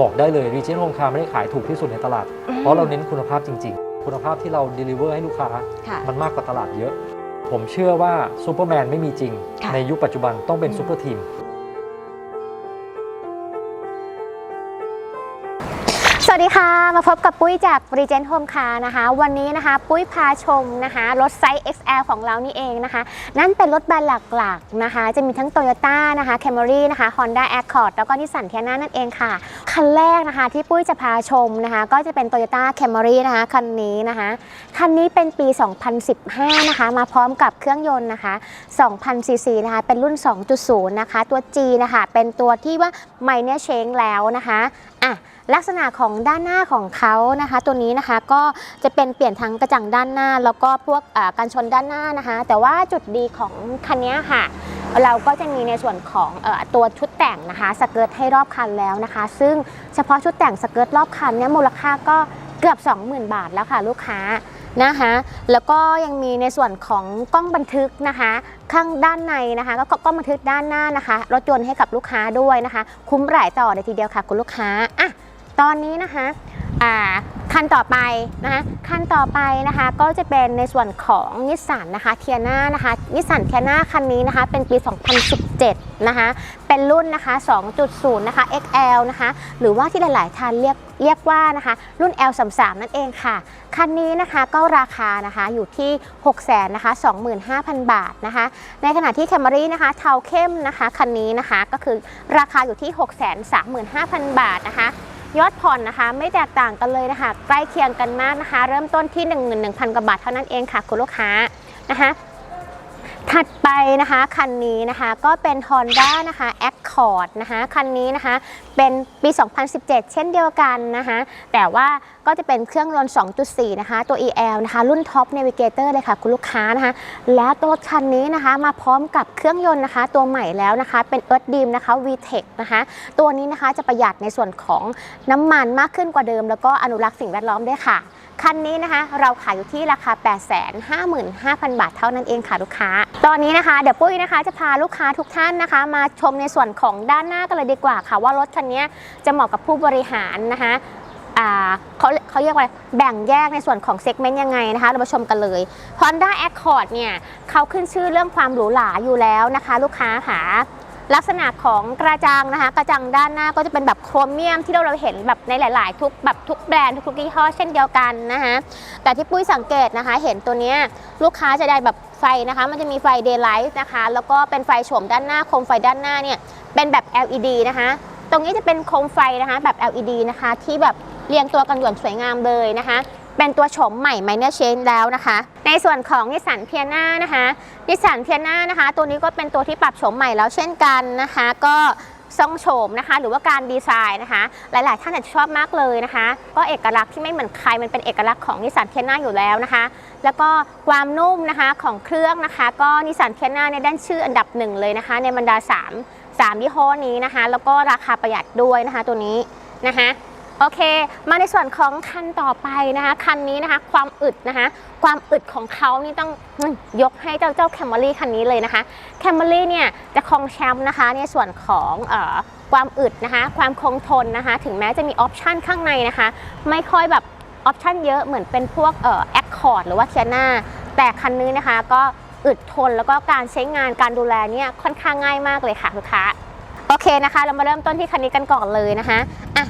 บอกได้เลย Region Home Car ไม่ได้ขายถูกที่สุดในตลาดอืมเพราะเราเน้นคุณภาพจริง ๆ คุณภาพที่เรา deliver ให้ลูกค้าค่ะมันมากกว่าตลาดเยอะ ผมเชื่อว่าซูเปอร์แมนไม่มีจริงค่ะในยุคปัจจุบันต้องเป็นอืมซูเปอร์ทีม มาพบกับปุ้ยจาก r e g e n t Home Car นะคะ วันนี้นะคะ ปุ้ยพาชมนะคะ รถไซส์ XL ของเรานี่เองนะคะ นั่นเป็นรถแบรนด์หลักๆนะคะ จะมีทั้ง Toyota นะคะ Camry นะคะ Honda Accord แล้วก็ Nissan t i a n a นั่นเองค่ะ คันแรกนะคะ ที่ปุ้ยจะพาชมนะคะ ก็จะเป็น Toyota Camry นะคะ คันนี้นะคะ คันนี้เป็นปี 2015 นะคะ มาพร้อมกับเครื่องยนต์นะคะ 2,000ซีซีนะคะ เป็นรุ่น 2.0 นะคะ ตัว G นะคะ เป็นตัวที่ว่าไม่เน r เชงแล้วนะคะอะ ลักษณะของด้านหน้าของเขานะคะ ตัวนี้นะคะก็จะเป็นเปลี่ยนทั้งกระจังด้านหน้า แล้วก็พวกการชนด้านหน้านะคะ แต่ว่าจุดดีของคันนี้ค่ะ เราก็จะมีในส่วนของอตัวชุดแต่งนะคะสเกิร์ตให้รอบคันแล้วนะคะ ซึ่งเฉพาะชุดแต่งสเกิร์ตรอบคันเนี่ยมูลค่าก็เกือบ 20,000 บาทแล้วค่ะลูกค้านะคะแล้วก็ยังมีในส่วนของกล้องบันทึกนะคะ ข้างด้านในนะคะก็กล้องบันทึกด้านหน้านะคะ รถยนต์ให้กับลูกค้าด้วยนะคะ คุ้มหลายต่อเลยทีเดียวค่ะคุณลูกค้าอะ ตอนนี้นะคะคันต่อไปนะคะคันต่อไปนะคะก็จะเป็นในส่วนของนิสสันนะคะเทียนานะคะนิสสันเทียนาคันนี้นะคะเป็นปี 2017 นะคะเป็นรุ่นนะคะ 2.0 นะคะ XL นะคะหรือว่าที่หลาย ๆท่านเรียกเรียกว่านะคะรุ่น L33 นั่นเองค่ะ คันนี้นะคะก็ราคานะคะอยู่ที่ 6 0 0 0 0นะคะ25,000 บาทนะคะ ในขณะที่ Camry นะคะเทาเข้มนะคะคันนี้นะคะก็คือราคาอยู่ที่ 635,000 บาทนะคะ ยอดผ่อนนะคะ ไม่แตกต่างกันเลยนะคะ ใกล้เคียงกันมากนะคะ เริ่มต้นที่ 11,000 กว่าบาทเท่านั้นเองค่ะ คุณลูกค้านะคะ ถัดไปนะคะคันนี้นะคะก็เป็น Honda นะคะ Accord นะคะคันนี้นะคะเป็นปี 2017 เช่นเดียวกันนะคะแต่ว่าก็จะเป็นเครื่องยนต์ 2.4 นะคะ ตัว EL นะคะ รุ่น Top Navigator เลยค่ะคุณลูกค้านะคะ และตัวคันนี้นะคะมาพร้อมกับเครื่องยนต์นะคะ ตัวใหม่แล้วนะคะ เป็น Earth Beam นะคะ VTEC นะคะ ตัวนี้นะคะจะประหยัดในส่วนของน้ำมันมากขึ้นกว่าเดิม แล้วก็อนุรักษ์สิ่งแวดล้อมด้วยค่ะคันนี้นะคะเราขายอยู่ที่ราคา 855,000 บาทเท่านั้นเองค่ะลูกค้า ตอนนี้นะคะเดี๋ยวปุ้ยนะคะจะพาลูกค้าทุกท่านนะคะ มาชมในส่วนของด้านหน้ากันเลยดีกว่าค่ะ ว่ารถคันนี้จะเหมาะกับผู้บริหารนะคะเขาเขาเรียกว่าแบ่งแยกในส่วนของเซกเมนต์ยังไงนะคะ เรามาชมกันเลย Honda Accord เนี่ยเขาขึ้นชื่อเรื่องความหรูหราอยู่แล้วนะคะ ลูกค้าค่ะ ลักษณะของกระจังนะคะกระจังด้านหน้าก็จะเป็นแบบโครเมียมที่เราเราเห็นแบบในหลาย ๆ ทุกแบบทุกแบรนด์ทุกยี่ห้อเช่นเดียวกันนะคะแต่ที่ปุ้ยสังเกตนะคะ เห็นตัวเนี้ยลูกค้าจะได้แบบไฟนะคะ มันจะมีไฟ daylight นะคะ แล้วก็เป็นไฟโฉมด้านหน้าโคมไฟด้านหน้าเนี่ยเป็นแบบ LED นะคะ ตรงนี้จะเป็นโคมไฟนะคะแบบ LED นะคะ ที่แบบเรียงตัวกันอย่างสวยงามเลยนะคะ เป็นตัวโฉมใหม่ Minor Change แล้วนะคะ ส่วนของนิสสันเพียนานะคะนิสสันเพียนานะคะ ตัวนี้ก็เป็นตัวที่ปรับโฉมใหม่แล้วเช่นกันนะคะ ก็ทรงโฉมนะคะ หรือว่าการดีไซน์นะคะ หลายๆ ท่านอาจจะชอบมากเลยนะคะ ก็เอกลักษณ์ที่ไม่เหมือนใครมันเป็นเอกลักษณ์ของนิสสันเพียนาอยู่แล้วนะคะ แล้วก็ความนุ่มนะคะของเครื่องนะคะ ก็นิสสันเพียนาเนี่ยได้ชื่ออันดับหนึ่งเลยนะคะ ในบรรดา 3 3ยี่ห้อนี้นะคะ แล้วก็ราคาประหยัดด้วยนะคะ ตัวนี้นะคะ โอเค มาในส่วนของคันต่อไปนะคะ คันนี้นะคะ ความอึดนะคะ ความอึดของเขานี่ต้องยกให้เจ้าเจ้าแคมเบอรี่คันนี้เลยนะคะ แคมเบอรี่เนี่ยจะครองแชมป์นะคะ ในส่วนของเออความอึดนะคะ ความคงทนนะคะ ถึงแม้จะมีออปชันข้างในนะคะ ไม่ค่อยแบบออปชันเยอะเหมือนเป็นพวกเอ่อแอคคอร์ดหรือว่าเทียนาแต่คันนี้นะคะก็อึดทนแล้วก็การใช้งานการดูแลเนี่ยค่อนข้างง่ายมากเลยค่ะลูกค้าโอเคนะคะ เรามาเริ่มต้นที่คันนี้กันก่อนเลยนะคะอะ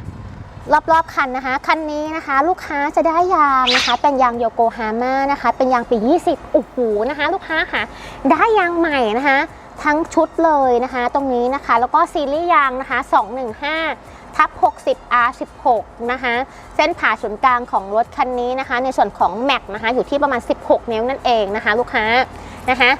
รอบๆคันนะคะ คันนี้นะคะ ลูกค้าจะได้ยางนะคะ เป็นยางโยโกฮาม่านะคะ เป็นยางปี 20โอ้โหนะคะ ลูกค้าค่ะ ได้ยางใหม่นะคะ ทั้งชุดเลยนะคะ ตรงนี้นะคะ แล้วก็ซีรีส์ยางนะคะ 215ทับ60 R16 นะคะ เส้นผ่าศูนย์กลางของรถคันนี้นะคะ ในส่วนของแม็กนะคะ อยู่ที่ประมาณ 16 นิ้วนั่นเองนะคะ ลูกค้านะคะ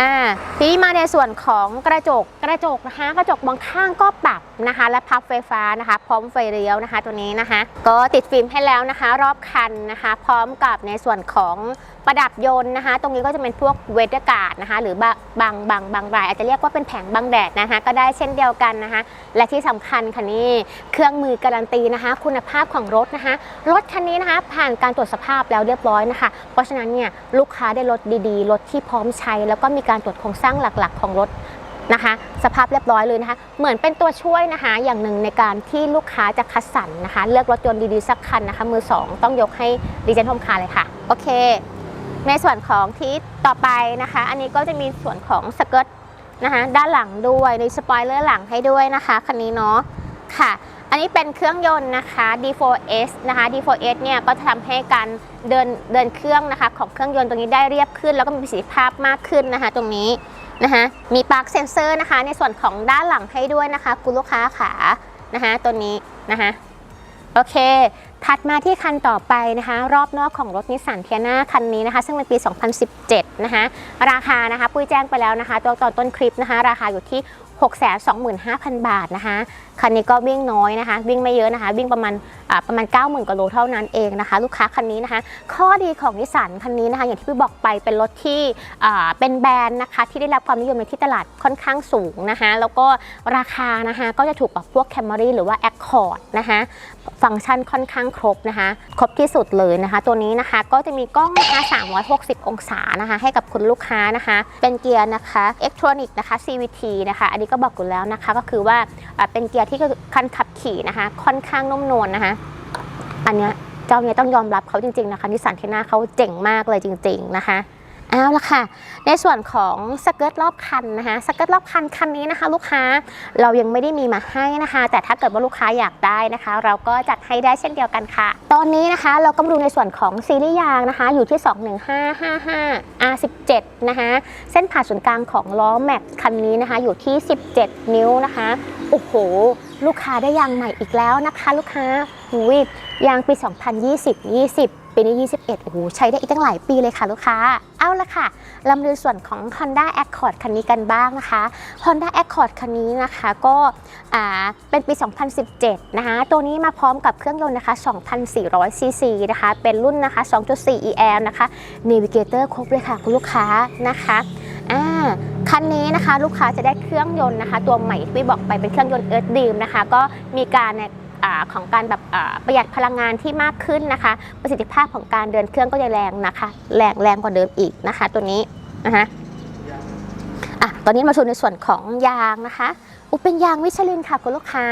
อ่าทีนี้มาในส่วนของกระจกกระจกนะคะ กระจกมองข้างก็ปรับนะคะ และพับไฟฟ้านะคะ พร้อมไฟเลี้ยวนะคะ ตัวนี้นะคะ ก็ติดฟิล์มให้แล้วนะคะ รอบคันนะคะ พร้อมกับในส่วนของ ประดับยนต์นะคะ ตรงนี้ก็จะเป็นพวกเวทการ์ดนะคะ หรือบางบางบางบางรายอาจจะเรียกว่าเป็นแผงบังแดดนะคะ ก็ได้เช่นเดียวกันนะคะ และที่สำคัญค่ะนี่เครื่องมือการันตีนะคะ คุณภาพของรถนะคะ รถคันนี้นะคะผ่านการตรวจสภาพแล้วเรียบร้อยนะคะ เพราะฉะนั้นเนี่ยลูกค้าได้รถดีๆ รถที่พร้อมใช้ แล้วก็มีการตรวจโครงสร้างหลักๆ ของรถนะคะสภาพเรียบร้อยเลยนะคะ เหมือนเป็นตัวช่วยนะคะ อย่างหนึ่งในการที่ลูกค้าจะคัดสรรนะคะ เลือกรถยนต์ดีๆสักคันนะคะ มือสองต้องยกให้ดีเจนโฮมคาร์เลยค่ะ โอเค ในส่วนของที่ต่อไปนะคะ อันนี้ก็จะมีส่วนของสเกิร์ตนะคะด้านหลังด้วยในสปอยเลอร์หลังให้ด้วยนะคะคันนี้เนาะค่ะ อันนี้เป็นเครื่องยนต์นะคะ D4S นะคะ D4S เนี่ยก็ทำให้การเดินเดินเครื่องนะคะของเครื่องยนต์ตรงนี้ได้เรียบขึ้น แล้วก็มีประสิทธิภาพมากขึ้นนะคะ ตรงนี้นะคะมีปลั๊กเซนเซอร์นะคะ ในส่วนของด้านหลังให้ด้วยนะคะ คุณลูกค้าขานะคะตัวนี้นะคะ โอเค ถัดมาที่คันต่อไปนะคะ รอบนอกของรถนิสสันเทียนาคันนี้นะคะ ซึ่งเป็นปี 2017 นะคะ ราคานะคะปุ้ยแจ้งไปแล้วนะคะตัวตอนต้นคลิปนะคะ ราคาอยู่ที่ 625,000 บาทนะคะ คันนี้ก็วิ่งน้อยนะคะ วิ่งไม่เยอะนะคะ วิ่งประมาณประมาณ 90,000กว่าโลเท่านั้นเองนะคะ ลูกค้าคันนี้นะคะ ข้อดีของนิสสันคันนี้นะคะ อย่างที่พี่บอกไปเป็นรถที่เป็นแบรนด์นะคะ ที่ได้รับความนิยมในที่ตลาดค่อนข้างสูงนะคะ แล้วก็ราคานะคะก็จะถูกกว่าพวก Camry หรือว่า Accord นะคะ ฟังก์ชันค่อนข้างครบนะคะ ครบที่สุดเลยนะคะ ตัวนี้นะคะก็จะมีกล้องนะคะ360 องศานะคะ ให้กับคุณลูกค้านะคะ เป็นเกียร์นะคะอิเล็กทรอนิกส์นะคะ CVT นะคะ อันนี้ก็บอกอยู่แล้วนะคะ ก็คือว่าเป็นเกียร์ที่คันขับขี่นะคะ ค่อนข้างนุ่มนวลนะคะ อันเนี้ยเจ้าเนี้ยต้องยอมรับเขาจริง ๆนะคะนิสสันเทน่าเขาเจ๋งมากเลยจริง ๆ นะคะ เอาละค่ะ ในส่วนของสเกิร์ตรอบคันนะคะสเกิร์ตรอบคันคันนี้นะคะ ลูกค้าเรายังไม่ได้มีมาให้นะคะ แต่ถ้าเกิดว่าลูกค้าอยากได้นะคะ เราก็จัดให้ได้เช่นเดียวกันค่ะ ตอนนี้นะคะเราก็มาดูในส่วนของซีรีส์ยางนะคะ อยู่ที่ 21555 R17 นะคะเส้นผ่าศูนย์กลางของล้อแม็กคันนี้นะคะ อยู่ที่ 17 นิ้วนะคะโอ้โห ลูกค้าได้ยางใหม่อีกแล้วนะคะ ลูกค้าหูยยางปี 2020 20 ปีนี้ 21 โอ้โห ใช้ได้อีกตั้งหลายปีเลยค่ะลูกค้า เอาละค่ะเรามาดูส่วนของ Honda Accord คันนี้กันบ้างนะคะ Honda Accord คันนี้นะคะก็อ่าเป็นปี 2017 นะคะ ตัวนี้มาพร้อมกับเครื่องยนต์นะคะ 2,400 ซีซีนะคะ เป็นรุ่นนะคะ 2.4 EL นะคะ Navigator ครบเลยค่ะคุณลูกค้านะคะอ่าคันนี้นะคะลูกค้าจะได้เครื่องยนต์นะคะ ตัวใหม่ที่บอกไปเป็นเครื่องยนต์เอิร์ธดีมนะคะ ก็มีการ ของการแบบประหยัดพลังงานที่มากขึ้นนะคะ ประสิทธิภาพของการเดินเครื่องก็จะแรงนะคะ แรงแรงกว่าเดิมอีกนะคะ ตัวนี้นะคะอะตอนนี้มาดูในส่วนของยางนะคะอุเป็นยางมิชลินค่ะคุณลูกค้า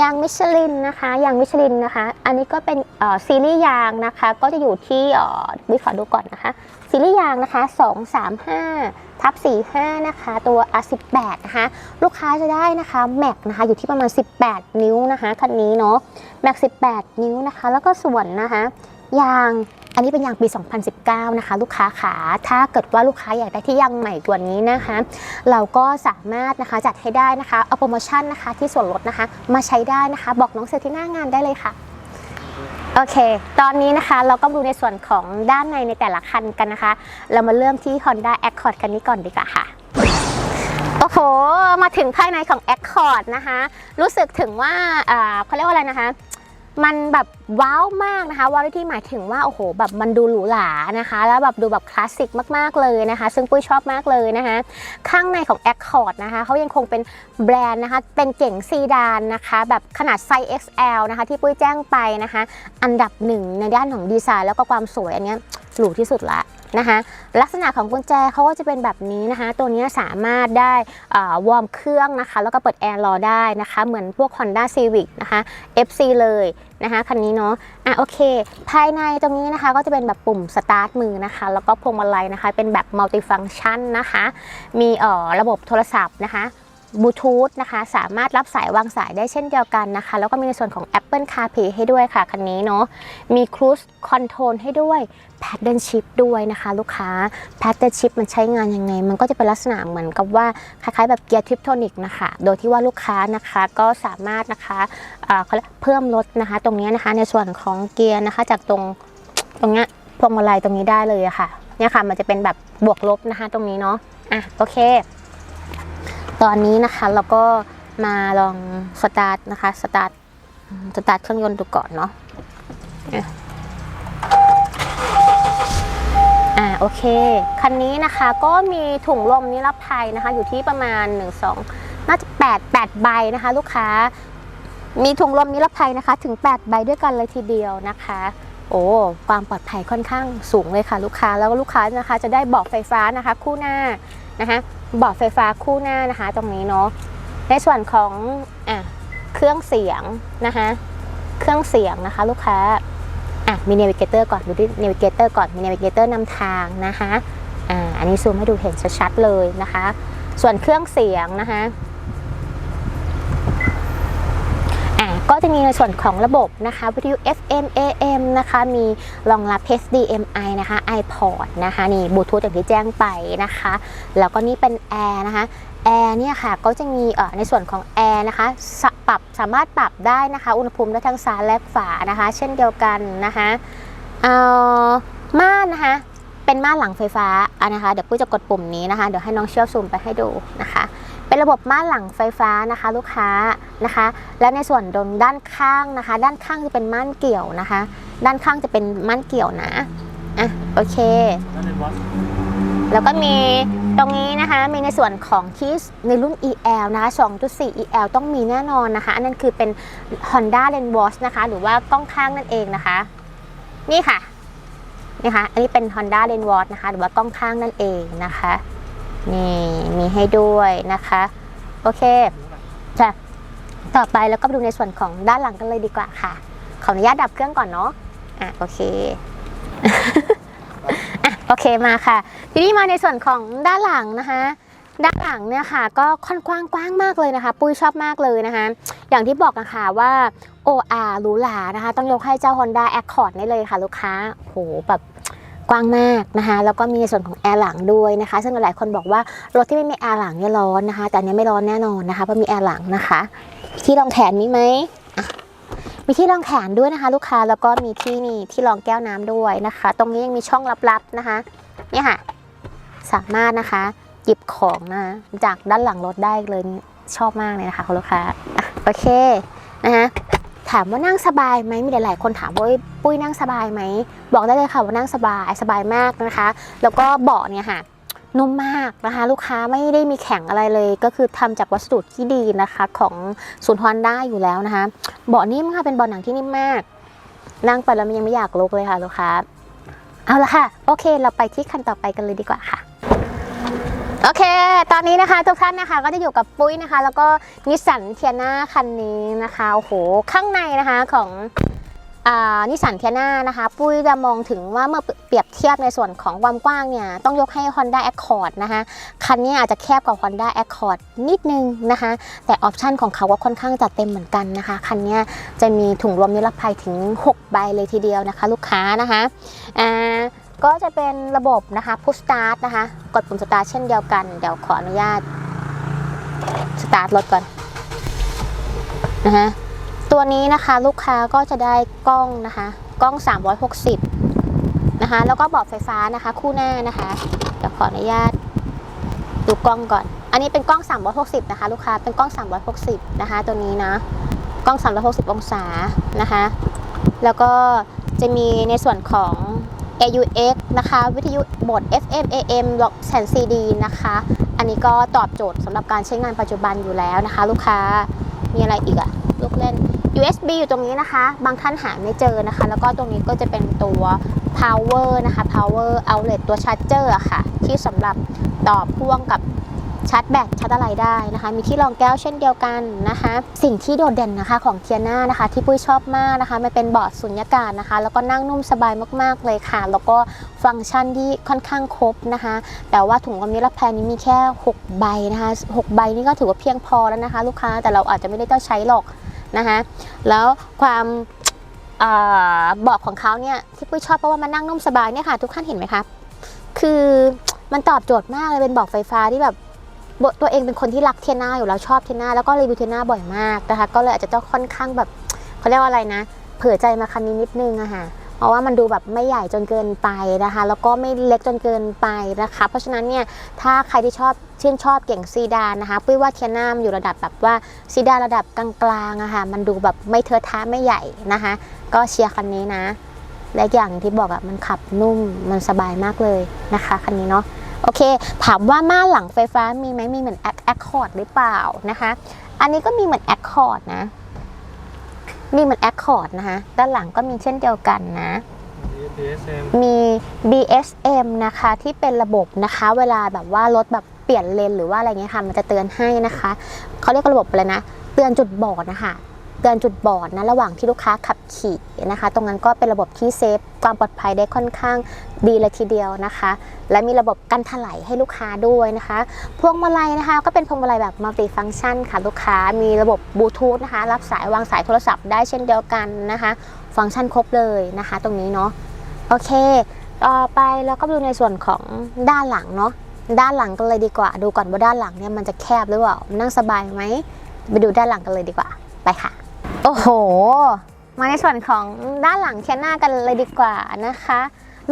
ยางมิชลินนะคะยางมิชลินนะคะ อันนี้ก็เป็นซีรีส์ยางนะคะ ก็จะอยู่ที่อ่อวิขอดูก่อนนะคะซีรีส์ยางนะคะ 235 ทับ45 นะคะ ตัว R18 นะคะ ลูกค้าจะได้นะคะแม็กนะคะอยู่ที่ประมาณ 18 นิ้วนะคะคันนี้เนาะแม็ก18 นิ้วนะคะ แล้วก็ส่วนนะคะยางอันนี้เป็นยางปี 2019 นะคะ ลูกค้าขาถ้าเกิดว่าลูกค้าอยากได้ที่ยางใหม่กว่านี้นะคะ เราก็สามารถนะคะจัดให้ได้นะคะเอาโปรโมชั่นนะคะที่ส่วนลดนะคะ มาใช้ได้นะคะ บอกน้องเซลล์ที่หน้างานได้เลยค่ะ โอเค ตอนนี้นะคะเราก็ดูในส่วนของด้านในในแต่ละคันกันนะคะ เรามาเริ่มที่ Honda Accord คันนี้ก่อนดีกว่าค่ะ โอ้โห มาถึงภายในของ Accord นะคะ รู้สึกถึงว่าอ่าเขาเรียกว่าอะไรนะคะ มันแบบว้าวมากนะคะว้าวที่หมายถึงว่าโอ้โหแบบมันดูหรูหรานะคะ แล้วแบบดูแบบคลาสสิกมากๆเลยนะคะ ซึ่งปุ้ยชอบมากเลยนะคะข้างในของ Accord นะคะเขายังคงเป็นแบรนด์นะคะเป็นเก่งซีดานนะคะแบบขนาดไซส์ XL นะคะที่ปุ้ยแจ้งไปนะคะ อันดับหนึ่งในด้านของดีไซน์แล้วก็ความสวยอันเนี้ยหรูที่สุดละ นะคะ ลักษณะของกุญแจเขาก็จะเป็นแบบนี้นะคะ ตัวนี้สามารถได้วอร์มเครื่องนะคะ แล้วก็เปิดแอร์รอได้นะคะ เหมือนพวก Honda Civic นะคะ FC เลยนะคะคันนี้เนาะ อะโอเค ภายในตรงนี้นะคะก็จะเป็นแบบปุ่มสตาร์ทมือนะคะ แล้วก็พวงมาลัยนะคะ เป็นแบบมัลติฟังชันนะคะ มีเอ่อระบบโทรศัพท์นะคะ บลูทูธนะคะ สามารถรับสายวางสายได้เช่นเดียวกันนะคะ แล้วก็มีในส่วนของ Apple CarPlay ให้ด้วยค่ะ คันนี้เนาะ มี Cruise Control ให้ด้วย Paddle Shift ด้วยนะคะ ลูกค้า Paddle Shift มันใช้งานยังไง มันก็จะเป็นลักษณะเหมือนกับว่าคล้ายๆ แบบเกียร์ทริปโทนิกนะคะ โดยที่ว่าลูกค้านะคะก็สามารถนะคะเอ่อเขาเพิ่มลดนะคะ ตรงนี้นะคะในส่วนของเกียร์นะคะ จากตรงตรงเนี้ยพวงมาลัยตรงนี้ได้เลยอะค่ะเนี่ยค่ะ มันจะเป็นแบบบวกลบนะคะ ตรงนี้เนาะอะโอเค ตอนนี้นะคะเราก็มาลองสตาร์ทนะคะสตาร์ทสตาร์ทเครื่องยนต์ดูก่อนเนาะอ่าโอเค คันนี้นะคะก็มีถุงลมนิรภัยนะคะ อยู่ที่ประมาณ 1 2 น่าจะ 8 8 ใบนะคะ ลูกค้ามีถุงลมนิรภัยนะคะ ถึง 8 ใบด้วยกันเลยทีเดียวนะคะ โอ้ความปลอดภัยค่อนข้างสูงเลยค่ะ ลูกค้าแล้วลูกค้านะคะ จะได้บอกไฟฟ้านะคะ คู่หน้านะคะ เบาะไฟฟ้าคู่หน้านะคะ ตรงนี้เนาะในส่วนของอะเครื่องเสียงนะคะเครื่องเสียงนะคะ ลูกค้าอะมีเนวิเกเตอร์ก่อนดูที่เนวิเกเตอร์ก่อนมีเนวิเกเตอร์นำทางนะคะอ่าอันนี้ซูมให้ดูเห็นชัดๆเลยนะคะ ส่วนเครื่องเสียงนะคะ อะ ก็จะมีในส่วนของระบบนะคะวิทยุ FM AM นะคะมีรองรับ HDMI นะคะ iPod นะคะนี่บลูทูธอย่างที่แจ้งไปนะคะ แล้วก็นี่เป็นแอร์นะคะแอร์เนี่ยค่ะก็จะมีเออในส่วนของแอร์นะคะสปรับสามารถปรับได้นะคะ อุณหภูมิได้ทั้งซ้ายและขวานะคะ เช่นเดียวกันนะคะเอ่อม่านนะคะเป็นม่านหลังไฟฟ้านะคะเดี๋ยวปุ้ยจะกดปุ่มนี้นะคะ เดี๋ยวให้น้องเชี่ยวซูมไปให้ดูนะคะ เป็นระบบม่านหลังไฟฟ้านะคะลูกค้านะคะ และในส่วนตรงด้านข้างนะคะ ด้านข้างจะเป็นม่านเกี่ยวนะคะ ด้านข้างจะเป็นม่านเกี่ยวนะอะโอเค แล้วก็มีตรงนี้นะคะมีในส่วนของที่ในรุ่น EL นะคะ 2.4 EL ต้องมีแน่นอนนะคะ อันนั้นคือเป็น Honda Lens Watch นะคะ หรือว่ากล้องข้างนั่นเองนะคะ นี่ค่ะนี่ค่ะอันนี้เป็น Honda Lens Watch นะคะ หรือว่ากล้องข้างนั่นเองนะคะ นี่มีให้ด้วยนะคะ โอเคจ้ะต่อไปแล้วก็ดูในส่วนของด้านหลังกันเลยดีกว่าค่ะ ขออนุญาตดับเครื่องก่อนเนาะอะโอเคอะโอเคมาค่ะ ทีนี้มาในส่วนของด้านหลังนะคะด้านหลังเนี่ยค่ะก็ค่อนกว้างกว้างมากเลยนะคะ ปุ้ยชอบมากเลยนะคะ อย่างที่บอกนะคะว่า OR หรูหรานะคะ ต้องยกให้เจ้า Honda Accord นี่เลยค่ะ ลูกค้าโหแบบ กว้างมากนะคะแล้วก็มีในส่วนของแอร์หลังด้วยนะคะ ซึ่งหลายคนบอกว่ารถที่ไม่มีแอร์หลังเนี่ยร้อนนะคะ แต่อันนี้ไม่ร้อนแน่นอนนะคะเพราะมีแอร์หลังนะคะ ที่รองแขนมีไหมมีที่รองแขนด้วยนะคะ ลูกค้าแล้วก็มีที่นี่ที่รองแก้วน้ำด้วยนะคะ ตรงนี้ยังมีช่องลับๆนะคะเนี่ยค่ะสามารถนะคะหยิบของนะจากด้านหลังรถได้เลยชอบมากเลยนะคะคุณลูกค้าโอเคนะคะ ถามว่านั่งสบายไหมมีหลายๆ คนถามว่าปุ้ยนั่งสบายไหมบอกได้เลยค่ะว่านั่งสบายสบายมากนะคะ แล้วก็เบาะเนี่ยค่ะนุ่มมากนะคะ ลูกค้าไม่ได้มีแข็งอะไรเลย ก็คือทำจากวัสดุที่ดีนะคะ ของศูนย์ฮอนด้าอยู่แล้วนะคะ เบาะนิ่มค่ะเป็นเบาะหนังที่นิ่มมาก นั่งไปแล้วมันยังไม่อยากลุกเลยค่ะลูกค้าเอาละค่ะ โอเค เราไปที่คันต่อไปกันเลยดีกว่าค่ะ โอเค ตอนนี้นะคะทุกท่านนะคะก็จะอยู่กับปุ้ยนะคะ แล้วก็นิสสันเทียนาคันนี้นะคะโอ้โหข้างในนะคะของนิสสันเทียนานะคะ ปุ้ยจะมองถึงว่าเมื่อเปรียบเทียบในส่วนของความกว้างเนี่ยต้องยกให้ Honda Accord นะคะคันนี้อาจจะแคบกว่า Honda Accord นิดนึงนะคะ แต่ออปชันของเขาก็ค่อนข้างจัดเต็มเหมือนกันนะคะคันนี้จะมีถุงลมนิรภัยถึง 6 ใบเลยทีเดียวนะคะ ลูกค้านะคะอ่า ก็จะเป็นระบบนะคะ push start นะคะ กดปุ่ม start เช่นเดียวกัน เดี๋ยวขออนุญาต start รถก่อนนะคะตัวนี้นะคะลูกค้าก็จะได้กล้องนะคะ กล้อง 360 นะคะ แล้วก็บาะไฟฟ้านะคะ คู่หน้านะคะเดี๋ยวขออนุญาตดูกล้องก่อน อันนี้เป็นกล้อง 360 นะคะ ลูกค้าเป็นกล้อง 360 นะคะ ตัวนี้นะกล้อง 360 องศานะคะ แล้วก็จะมีในส่วนของ AUX นะคะ วิทยุโหมด FM AM หลอกแสน CD นะคะ อันนี้ก็ตอบโจทย์สำหรับการใช้งานปัจจุบันอยู่แล้วนะคะ ลูกค้ามีอะไรอีกอะลูกเล่น USB อยู่ตรงนี้นะคะ บางท่านหาไม่เจอนะคะ แล้วก็ตรงนี้ก็จะเป็นตัว power นะคะ power outlet ตัวชาร์จเจอร์ค่ะ ที่สำหรับต่อพ่วงกับ ชาร์จแบตชาร์จอะไรได้นะคะ มีที่รองแก้วเช่นเดียวกันนะคะ สิ่งที่โดดเด่นนะคะของเทียนานะคะ ที่ปุ้ยชอบมากนะคะมันเป็นเบาะสุญญากาศนะคะ แล้วก็นั่งนุ่มสบายมากๆเลยค่ะ แล้วก็ฟังก์ชันที่ค่อนข้างครบนะคะ แต่ว่าถุงลมนิรภัยนี้มีแค่ 6 ใบนะคะ6ใบนี่ก็ถือว่าเพียงพอแล้วนะคะ ลูกค้าแต่เราอาจจะไม่ได้ต้องใช้หรอกนะคะแล้วความเอ่อเบาะของเขาเนี่ยที่ปุ้ยชอบเพราะว่ามันนั่งนุ่มสบายเนี่ยค่ะ ทุกท่านเห็นไหมคะคือมันตอบโจทย์มากเลยเป็นเบาะไฟฟ้าที่แบบ ตัวเองเป็นคนที่รักเทียนาอยู่แล้วชอบเทียนาแล้วก็รีวิวเทียนาบ่อยมากนะคะก็เลยอาจจะต้องค่อนข้างแบบเขาเรียกว่าอะไรนะ เผื่อใจมาคันนี้นิดนึงอะค่ะเพราะว่ามันดูแบบไม่ใหญ่จนเกินไปนะคะ แล้วก็ไม่เล็กจนเกินไปนะคะ เพราะฉะนั้นเนี่ยถ้าใครที่ชอบชื่นชอบเก่งซีดานนะคะปุ้ยว่าเทียนามอยู่ระดับแบบว่าซีดานระดับกลางๆอะค่ะมันดูแบบไม่เทอะทะไม่ใหญ่นะคะ ก็เชียร์คันนี้นะ และอย่างที่บอกอะมันขับนุ่มมันสบายมากเลยนะคะคันนี้เนาะ โอเค ถามว่าม่านหลังไฟฟ้ามีไหมมีเหมือนแอคคอร์ดหรือเปล่านะคะ อันนี้ก็มีเหมือนแอคคอร์ดนะ มีเหมือนแอคคอร์ดนะคะ ด้านหลังก็มีเช่นเดียวกันนะ มี BSM นะคะที่เป็นระบบนะคะ เวลาแบบว่ารถแบบเปลี่ยนเลนหรือว่าอะไรเงี้ยค่ะ มันจะเตือนให้นะคะ เขาเรียกระบบอะไรนะ เตือนจุดบอดนะคะ เตือนจุดบอดนะระหว่างที่ลูกค้าขับขี่นะคะ ตรงนั้นก็เป็นระบบที่เซฟความปลอดภัยได้ค่อนข้างดีเลยทีเดียวนะคะ และมีระบบกันถลายให้ลูกค้าด้วยนะคะ พวงมาลัยนะคะ ก็เป็นพวงมาลัยแบบมัลติฟังก์ชันค่ะลูกค้ามีระบบบลูทูธนะคะ รับสายวางสายโทรศัพท์ได้เช่นเดียวกันนะคะ ฟังก์ชันครบเลยนะคะ ตรงนี้เนาะโอเค ต่อไปเราก็ดูในส่วนของด้านหลังเนาะด้านหลังกันเลยดีกว่า ดูก่อนว่าด้านหลังเนี่ยมันจะแคบหรือเปล่านั่งสบายไหมไปดูด้านหลังกันเลยดีกว่า ไปค่ะ โอ้โห มาในส่วนของด้านหลังแค้นหน้ากันเลยดีกว่านะคะ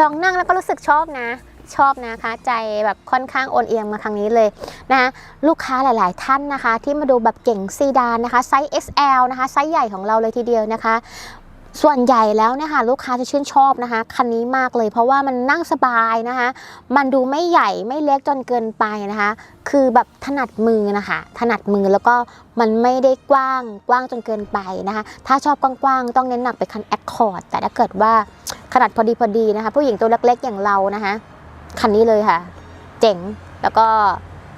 ลองนั่งแล้วก็รู้สึกชอบนะ ชอบนะคะ ใจแบบค่อนข้างโอนเอียงมาทางนี้เลยนะคะลูกค้าหลาย ๆ ท่านนะคะ ที่มาดูแบบเก่งซีดานนะคะไซส์ XL นะคะไซส์ใหญ่ของเราเลยทีเดียวนะคะ ส่วนใหญ่แล้วเนี่ยค่ะลูกค้าจะชื่นชอบนะคะ คันนี้มากเลยเพราะว่ามันนั่งสบายนะคะ มันดูไม่ใหญ่ไม่เล็กจนเกินไปนะคะ คือแบบถนัดมือนะคะ ถนัดมือแล้วก็มันไม่ได้กว้างกว้างจนเกินไปนะคะ ถ้าชอบกว้างๆต้องเน้นหนักไปคันแอคคอร์ดแต่ถ้าเกิดว่าขนาดพอดีพอดีนะคะ ผู้หญิงตัวเล็กๆอย่างเรานะคะคันนี้เลยค่ะ เจ๋งแล้วก็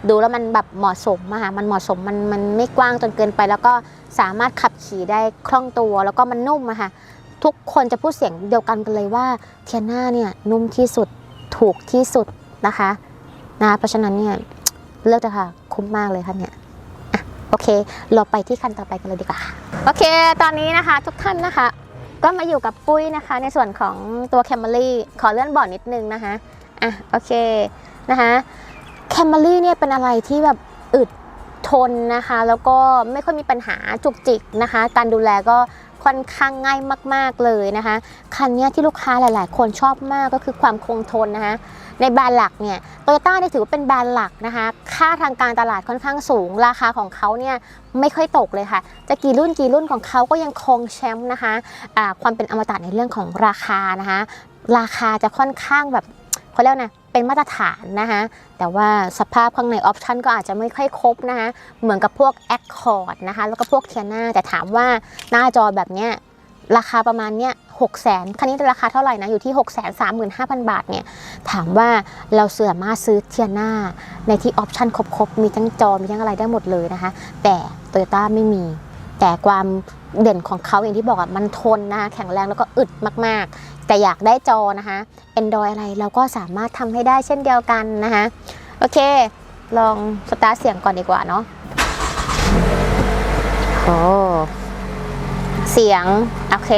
ดูแล้วมันแบบเหมาะสมอะค่ะมันเหมาะสมมันมันไม่กว้างจนเกินไปแล้วก็ สามารถขับขี่ได้คล่องตัวแล้วก็มันนุ่มอะค่ะทุกคนจะพูดเสียงเดียวกันกันเลยว่าเทียน่าเนี่ยนุ่มที่สุดถูกที่สุดนะคะนะเพราะฉะนั้นเนี่ยเลือกเถอะค่ะคุ้มมากเลยค่ะเนี่ยโอเค เราไปที่คันต่อไปกันเลยดีกว่า โอเค ตอนนี้นะคะทุกท่านนะคะ ก็มาอยู่กับปุ้ยนะคะ ในส่วนของตัวแคมเบอรี่ขอเลื่อนบอร์ดนิดนึงนะคะอะโอเคนะคะแคมเบอรี่เนี่ยเป็นอะไรที่แบบอึด ทนนะคะ แล้วก็ไม่ค่อยมีปัญหาจุกจิกนะคะ การดูแลก็ค่อนข้างง่ายมาก ๆเลยนะคะ คันนี้ที่ลูกค้าหลาย ๆ คนชอบมากก็คือความคงทนนะคะ ในแบรนด์หลักเนี่ยโตโยต้าเนี่ยถือว่าเป็นแบรนด์หลักนะคะ ค่าทางการตลาดค่อนข้างสูง ราคาของเขาเนี่ยไม่ค่อยตกเลยค่ะ จะกี่รุ่นกี่รุ่นของเขาก็ยังคงแชมป์นะคะอ่าความเป็นอมตะในเรื่องของราคานะคะ ราคาจะค่อนข้างแบบเขาเรียกนะ เป็นมาตรฐานนะคะแต่ว่าสภาพข้างในออปชันก็อาจจะไม่ค่อยครบนะคะเหมือนกับพวก Accord นะคะแล้วก็พวกเทียนาแต่ถามว่าหน้าจอแบบเนี้ยราคาประมาณเนี้ยหกแสนคันนี้ราคาเท่าไหร่นะ อยู่ที่ 6 3 5 0 0 0 บาทเนี่ย ถามว่าเราเสื่อมาซื้อเทียนาในที่ออปชันครบๆ มีทั้งจอ มีทั้งอะไรได้หมดเลยนะคะ แต่ Toyota ไม่มี แต่ความ เด่นของเขาอย่างที่บอกอะมันทนนะคะแข็งแรงแล้วก็อึดมากๆ แต่อยากได้จอนะคะ Android อะไรเราก็สามารถทำให้ได้เช่นเดียวกันนะคะ โอเค ลองสตาร์ทเสียงก่อนดีกว่าเนาะโอ้เสียง โอเค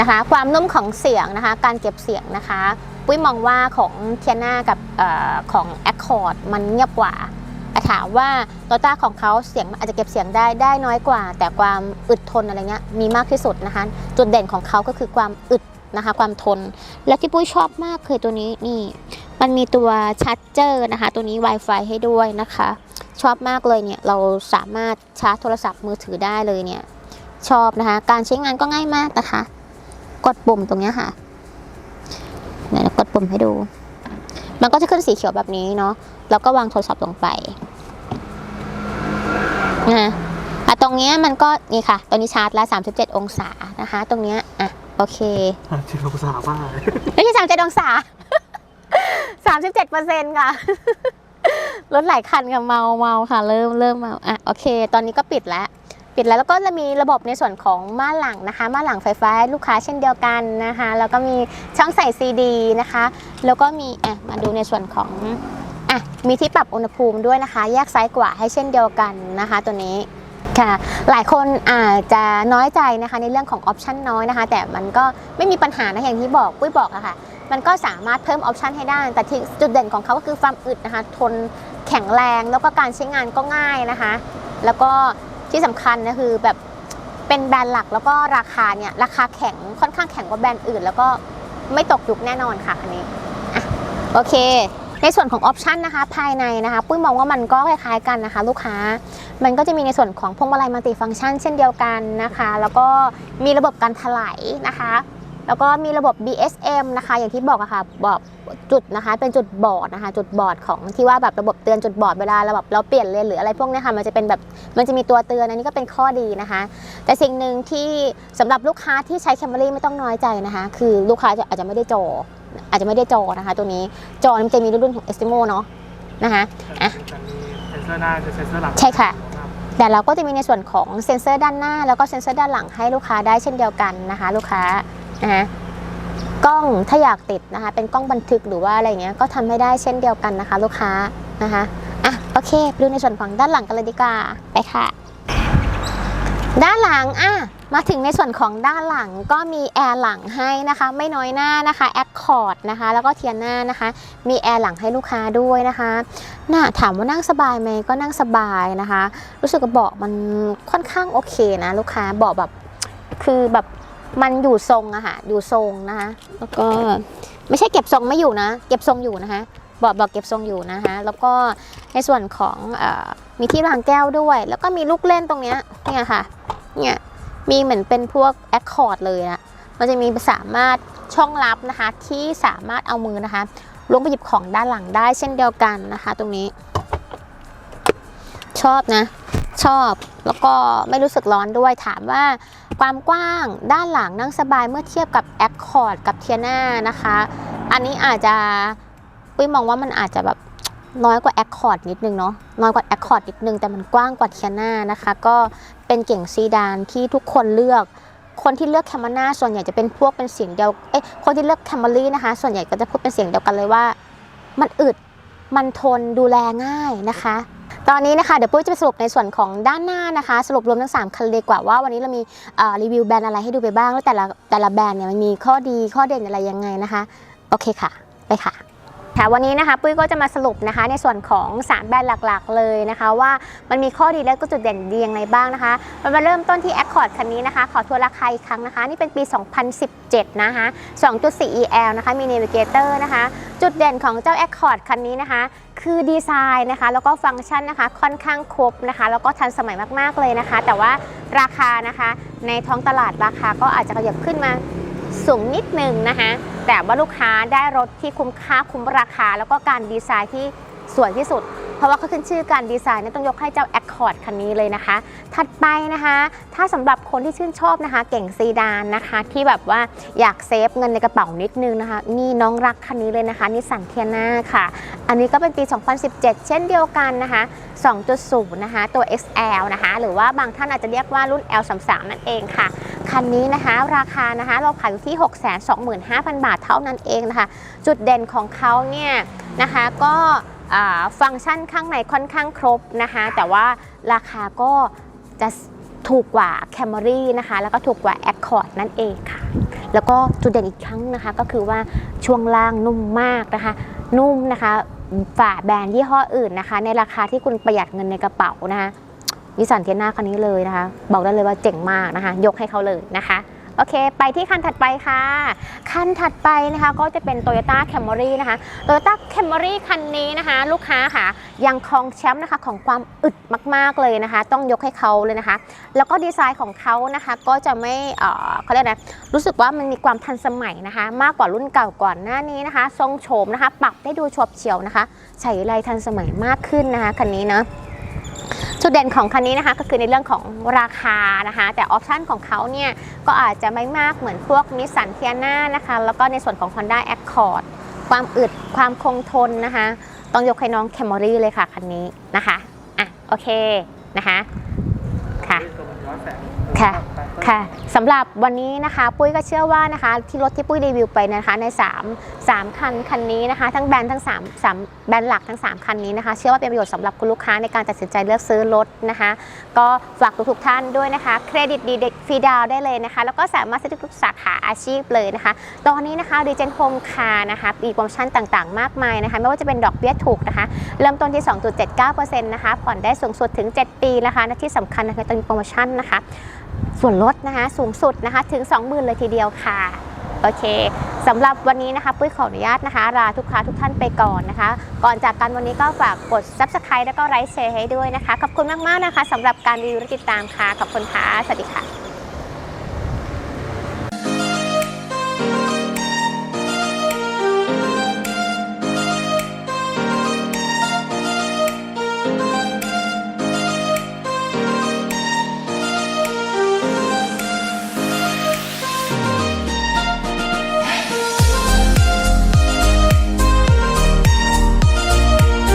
นะคะ ความนุ่มของเสียงนะคะ การเก็บเสียงนะคะ ปุ้ยมองว่าของเทียนากับเออของ Accord มันเงียบกว่าแต่ ถามว่าโตต้าของเขาเสียงอาจจะเก็บเสียงได้ได้น้อยกว่า แต่ความอึดทนอะไรเงี้ยมีมากที่สุดนะคะ จุดเด่นของเขาก็คือความอึดนะคะ ความทน และที่ปุ้ยชอบมากคือตัวนี้นี่ มันมีตัวชาร์จเจอร์นะคะ ตัวนี้ Wi-Fi ให้ด้วยนะคะ ชอบมากเลยเนี่ยเราสามารถชาร์จโทรศัพท์มือถือได้เลยเนี่ยชอบนะคะ การใช้งานก็ง่ายมากนะคะ กดปุ่มตรงนี้ค่ะเดี๋ยวกดปุ่มให้ดู มันก็จะขึ้นสีเขียวแบบนี้เนาะ แล้วก็วางโทรศัพท์ลงไปนะอะตรงเนี้ยมันก็นี่ค่ะ ตัวนี้ชาร์จแล้ว37 องศานะคะ ตรงเนี้ยอะโอเคจิตองศาบ้าเลยไม่ใช่สามเจ็ดองศาสามสิบเจ็ดเปอร์เซ็นต์ค่ะรถหลายคันค่ะเมาเมาค่ะ เริ่มเริ่มเมาอะโอเค ตอนนี้ก็ปิดแล้ว ปิดแล้วแล้วก็จะมีระบบในส่วนของม่านหลังนะคะม่านหลังไฟฟ้าให้ลูกค้าเช่นเดียวกันนะคะ แล้วก็มีช่องใส่ซีดีนะคะ แล้วก็มีอะมาดูในส่วนของ อะมีที่ปรับอุณหภูมิด้วยนะคะ แยกซ้ายขวาให้เช่นเดียวกันนะคะ ตัวนี้ค่ะหลายคนอาจจะน้อยใจนะคะในเรื่องของออปชันน้อยนะคะ แต่มันก็ไม่มีปัญหานะอย่างที่บอกปุ้ยบอกอะค่ะมันก็สามารถเพิ่มออปชันให้ได้ แต่ที่จุดเด่นของเขาก็คือความอึดนะคะ ทนแข็งแรงแล้วก็การใช้งานก็ง่ายนะคะ แล้วก็ที่สำคัญนะคือแบบเป็นแบรนด์หลักแล้วก็ราคาเนี่ยราคาแข็งค่อนข้างแข็งกว่าแบรนด์อื่น แล้วก็ไม่ตกยุคแน่นอนค่ะอันนี้อะโอเค ในส่วนของออปชันนะคะภายในนะคะปุ้ยมองว่ามันก็คล้ายๆกันนะคะ ลูกค้า มันก็จะมีในส่วนของพวงมาลัยมัลติฟังก์ชันเช่นเดียวกันนะคะ แล้วก็มีระบบการถลายนะคะแล้วก็มีระบบ BSM นะคะ อย่างที่บอกอะค่ะบอกจุดนะคะ เป็นจุดบอดนะคะ จุดบอดของที่ว่าแบบระบบเตือนจุดบอดเวลาเราแบบเราเปลี่ยนเลนหรืออะไรพวกนี้ค่ะมันจะเป็นแบบมันจะมีตัวเตือนอันนี้ก็เป็นข้อดีนะคะ แต่สิ่งหนึ่งที่สำหรับลูกค้าที่ใช้ Camry ไม่ต้องน้อยใจนะคะ คือลูกค้าจะอาจจะไม่ได้จอ อาจจะไม่ได้จอนะคะ ตัวนี้จอมันจะมีรุ่นของ Estimo เนาะนะคะอะจะมีเซนเซอร์หน้าจะเซนเซอร์หลังใช่ค่ะแต่เราก็จะมีในส่วนของเซ็นเซอร์ด้านหน้า แล้วก็เซ็นเซอร์ด้านหลังให้ลูกค้าได้เช่นเดียวกันนะคะ ลูกค้านะคะกล้องถ้าอยากติดนะคะ เป็นกล้องบันทึกหรือว่าอะไรเงี้ยก็ทำให้ได้เช่นเดียวกันนะคะ ลูกค้านะคะอะโอเคไปดูในส่วนของด้านหลังกันเลยดีกว่าไปค่ะ ด้านหลังอะ มาถึงในส่วนของด้านหลังก็มีแอร์หลังให้นะคะ ไม่น้อยหน้านะคะแอคคอร์ดนะคะ แล้วก็เทียน่านะคะ มีแอร์หลังให้ลูกค้าด้วยนะคะน่าถามว่านั่งสบายไหมก็นั่งสบายนะคะ รู้สึกว่าเบาะมันค่อนข้างโอเคนะ ลูกค้าเบาะแบบคือแบบมันอยู่ทรงอะค่ะอยู่ทรงนะคะแล้วก็ไม่ใช่เก็บทรงไม่อยู่นะ เก็บทรงอยู่นะคะเบาะเบาะเก็บทรงอยู่นะคะแล้วก็ในส่วนของออมีที่วางแก้วด้วย แล้วก็มีลูกเล่นตรงเนี้ยเนี่ยค่ะเนี่ย มีเหมือนเป็นพวกแอคคอร์ดเลยนะ มันจะมีสามารถช่องลับนะคะที่สามารถเอามือนะคะลงไปหยิบของด้านหลังได้เช่นเดียวกันนะคะ ตรงนี้ ชอบนะ ชอบแล้วก็ไม่รู้สึกร้อนด้วยถามว่าความกว้างด้านหลังนั่งสบายเมื่อเทียบกับ Accord กับเทียนานะคะ อันนี้อาจจะปุ้ยมองว่ามันอาจจะแบบ น้อยกว่า Accord นิดนึงเนาะน้อยกว่า Accord นิดนึงแต่มันกว้างกว่าเทียนานะคะ ก็เป็นเก่งซีดานที่ทุกคนเลือก คนที่เลือกแคม r นาส่วนใหญ่จะเป็นพวกเป็นเสียงเดียวเอ้ยคนที่เลือกแคมเบอรี่นะคะ ส่วนใหญ่ก็จะพูดเป็นเสียงเดียวกันเลยว่า มันอึดมันทนดูแลง่ายนะคะ ตอนนี้นะคะเดี๋ยวปุ้ยจะไปสรุปในส่วนของด้านหน้านะคะ สรุปรวมทั้ง 3 คันเลยดีกว่าว่าวันนี้เรามีรีวิวแบรนด์อะไรให้ดูไปบ้างแล้วแต่ละแต่ละแบรนด์เนี่ยมันมีข้อดีข้อเด่นอะไรยังไงนะคะ โอเคค่ะ ไปค่ะ ค่ะวันนี้นะคะปุ้ยก็จะมาสรุปนะคะในส่วนของ 3 แบรนด์หลักๆ เลยนะคะ ว่ามันมีข้อดีและก็จุดเด่นดียังไงบ้างนะคะมันมาเริ่มต้นที่ Accord คันนี้นะคะ ขอทวนราคาอีกครั้งนะคะ นี่เป็นปี 2017 นะคะ 2.4 EL นะคะมี Navigator นะคะ จุดเด่นของเจ้า Accord คันนี้นะคะคือดีไซน์นะคะแล้วก็ฟังก์ชันนะคะค่อนข้างครบนะคะ แล้วก็ทันสมัยมากๆเลยนะคะ แต่ว่าราคานะคะในท้องตลาดราคาก็อาจจะขยับขึ้นมา สูงนิดนึงนะคะแต่ว่าลูกค้าได้รถที่คุ้มค่าคุ้มราคา แล้วก็การดีไซน์ที่สวยที่สุด ราะว่าเขาขึ้นชื่อการดีไซน์เนี่ยต้องยกให้เจ้า Accord คันนี้เลยนะคะ ถัดไปนะคะ ถ้าสำหรับคนที่ชื่นชอบนะคะ เก่งซีดานนะคะ ที่แบบว่าอยากเซฟเงินในกระเป๋านิดนึงนะคะ นี่น้องรักคันนี้เลยนะคะนิสสันเทียนาค่ะ อันนี้ก็เป็นปี 2017 เช่นเดียวกันนะคะ 2.0 นะคะ ตัว XL นะคะ หรือว่าบางท่านอาจจะเรียกว่ารุ่น L33 นั่นเองค่ะ คันนี้นะคะ ราคานะคะเราขายอยู่ที่ 625,000 บาทเท่านั้นเองนะคะ จุดเด่นของเขาเนี่ยนะคะก็ ฟังก์ชันข้างในค่อนข้างครบนะคะ แต่ว่าราคาก็จะถูกกว่า Camry นะคะ แล้วก็ถูกกว่า Accord นั่นเองค่ะ แล้วก็จุดเด่นอีกครั้งนะคะ ก็คือว่าช่วงล่างนุ่มมากนะคะ นุ่มนะคะฝ่าแบรนด์ยี่ห้ออื่นนะคะ ในราคาที่คุณประหยัดเงินในกระเป๋านะคะนิสสันเทียนาคันนี้เลยนะคะ บอกได้เลยว่าเจ๋งมากนะคะ ยกให้เขาเลยนะคะ โอเค ไปที่คันถัดไปค่ะ คันถัดไปนะคะก็จะเป็น Toyota Camry นะคะ Toyota Camry คันนี้นะคะ ลูกค้าค่ะ ยังครองแชมป์นะคะของความอึดมาก ๆ เลยนะคะ ต้องยกให้เขาเลยนะคะ แล้วก็ดีไซน์ของเขานะคะก็จะไม่เขาเรียกนะรู้สึกว่ามันมีความทันสมัยนะคะ มากกว่ารุ่นเก่าก่อนหน้านี้นะคะ ทรงโฉมนะคะ ปรับได้ดูฉบเฉียวนะคะใช้ไรทันสมัยมากขึ้นนะคะคันนี้เนาะ จุดเด่นของคันนี้นะคะก็คือในเรื่องของราคานะคะ แต่ออปชันของเขาเนี่ยก็อาจจะไม่มากเหมือนพวกนิสสันเทียนานะคะ แล้วก็ในส่วนของ Honda Accord ความอึดความคงทนนะคะ ต้องยกให้น้อง Camry เลยค่ะคันนี้นะคะอะโอเคนะคะค่ะตัวมันย้อนแสงค่ะแบตเตอรี่ ค่ะสำหรับวันนี้นะคะปุ้ยก็เชื่อว่านะคะที่รถที่ปุ้ยรีวิวไปนะคะใน 3 3 คันคันนี้นะคะ ทั้งแบรนด์ทั้ง3 3แบรนด์หลักทั้ง 3 คันนี้นะคะ เชื่อว่าเป็นประโยชน์สำหรับคุณลูกค้าในการตัดสินใจเลือกซื้อรถนะคะ ก็ฝากทุกๆท่านด้วยนะคะเครดิตดีเด็กฟรีดาวได้เลยนะคะ แล้วก็สามารถซื้อทุกสาขาอาชีพเลยนะคะ ตอนนี้นะคะดีเจนโฮมคาร์นะคะมีโปรโมชั่นต่างๆ มากมายนะคะไม่ว่าจะเป็นดอกเบี้ยถูกนะคะเริ่มต้นที่ 2.79%นะคะผ่อนได้สูงสุดถึง 7 ปีนะคะและที่สำคัญนะคะตอนนี้โปรโมชั่นนะคะส่วนลดนะคะสูงสุดนะคะถึง 20,000 เลยทีเดียวค่ะโอเคสำหรับวันนี้นะคะปุ้ยขออนุญาตนะคะลาทุกค้าทุกท่านไปก่อนนะคะ ก่อนจากกันวันนี้ก็ฝากกด subscribe แล้วก็ไลค์แชร์ให้ด้วยนะคะ ขอบคุณมากๆนะคะสำหรับการรีวิวและติดตามค่ะ ขอบคุณค่ะ สวัสดีค่ะ